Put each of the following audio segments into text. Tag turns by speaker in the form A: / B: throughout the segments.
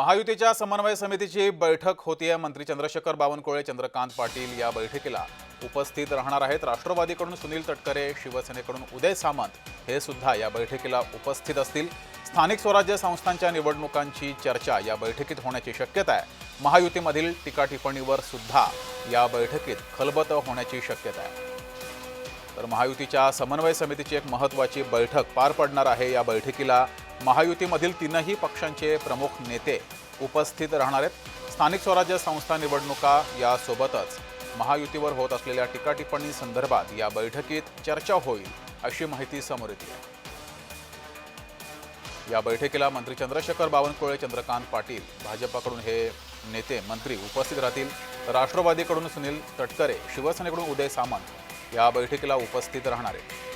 A: महायुतीच्या समन्वय समितीची बैठक होतीये मंत्री चंद्रशेखर बावनकुळे चंद्रकांत पाटील या बैठकीला उपस्थित राहणार आहेत. राष्ट्रवादीकडून सुनील तटकरे शिवसेनेकडून उदय सामंत हे सुद्धा या बैठकीला उपस्थित असतील. स्थानिक स्वराज्य संस्थांच्या निवडणुकांची चर्चा या बैठकीत होण्याची शक्यता आहे. महायुतीमधील टीकाटिप्पणीवर सुद्धा या बैठकीत खलबत होण्याची शक्यता आहे. तर महायुतीच्या समन्वय समितीची एक महत्त्वाची बैठक पार पडणार आहे. या बैठकीला महायुतीमधील तीनही पक्षांचे प्रमुख नेते उपस्थित राहणार आहेत. स्थानिक स्वराज्य संस्था निवडणुका यासोबतच महायुतीवर होत असलेल्या टीकाटिप्पणी संदर्भात या बैठकीत चर्चा होईल अशी माहिती समोर येते. आहे या बैठकीला मंत्री चंद्रशेखर बावनकुळे चंद्रकांत पाटील भाजपाकडून हे नेते मंत्री उपस्थित राहतील. राष्ट्रवादीकडून सुनील तटकरे शिवसेनेकडून उदय सामंत या बैठकीला उपस्थित राहणार आहेत.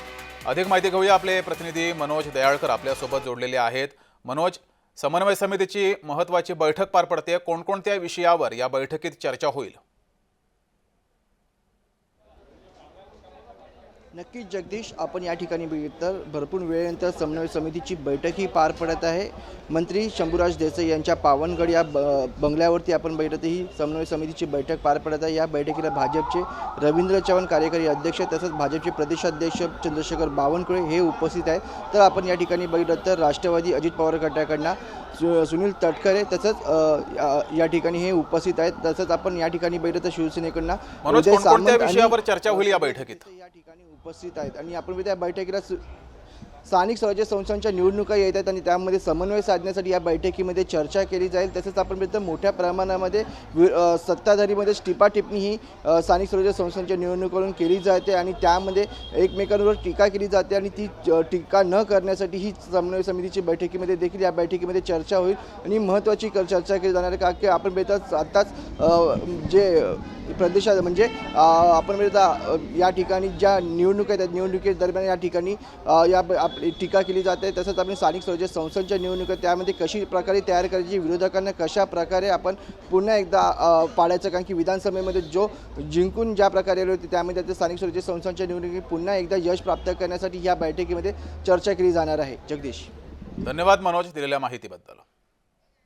A: अधिक माहिती घेऊया आपले प्रतिनिधी मनोज दयाळकर आपल्यासोबत जोडलेले आहेत. मनोज समन्वय समितीची महत्वाची बैठक पार पडते कोणकोणत्या विषयावर या बैठकीत चर्चा होईल?
B: नक्कीच जगदीश आपण या ठिकाणी बघितलं भरपूर वेळेनंतर समन्वय समितीची बैठकही पार पडत आहे. मंत्री शंभूराज देसाई यांच्या पावनगड या ब बंगल्यावरती आपण बैठक ही समन्वय समितीची बैठक पार पडत आहे. या बैठकीला भाजपचे रवींद्र चव्हाण कार्यकारी अध्यक्ष तसंच भाजपचे प्रदेशाध्यक्ष चंद्रशेखर बावनकुळे हे उपस्थित आहेत. तर आपण या ठिकाणी बघितलं तर राष्ट्रवादी अजित पवार गटाकडनं सु सुनील तटकरे तसंच या- ठिकाणी हे उपस्थित आहेत. तसंच आपण या ठिकाणी बघितलं तर शिवसेनेकडनं
A: चर्चा होईल या बैठकीत?
B: या ठिकाणी उपस्थित आहेत. आणि आपण त्या बैठकीला सु- स्थानिक स्वराज्य संस्थांच्या निवडणुका येत आहेत आणि त्यामध्ये समन्वय साधण्यासाठी या बैठकीमध्ये चर्चा केली जाईल. तसेच आपण बघितलं मोठ्या प्रमाणामध्ये वि- सत्ताधारीमध्ये टिप्पणी ही स्थानिक स्वराज्य संस्थांच्या निवडणुकावरून केली जाते आणि त्यामध्ये एकमेकांवर टीका केली जाते आणि ती च- टीका न करण्यासाठी ही समन्वय समितीची बैठकीमध्ये देखील या बैठकीमध्ये चर्चा होईल आणि महत्त्वाची चर्चा केली जाणार आहे. का की आपण बेताच आत्ताच जे प्रदेशात म्हणजे आपण बेता या ठिकाणी ज्या निवडणुका आहेत त्या निवडणुकी दरम्यान या ठिकाणी या आपली टीका केली जाते. तसंच आपण स्थानिक स्वराज्य संस्थांच्या निवडणुका त्यामध्ये कशी प्रकारे तयार करायची विरोधकांना कशा प्रकारे आपण पुन्हा एकदा पाळायचं पाडायचं? कारण की विधानसभेमध्ये जो जिंकून ज्या प्रकारे आले होते त्यामध्ये आता स्थानिक स्वराज्य संस्थांच्या निवडणुकीत पुन्हा एकदा यश प्राप्त करण्यासाठी या बैठकीमध्ये चर्चा केली जाणार आहे. जगदीश.
A: धन्यवाद मनोज दिलेल्या माहितीबद्दल.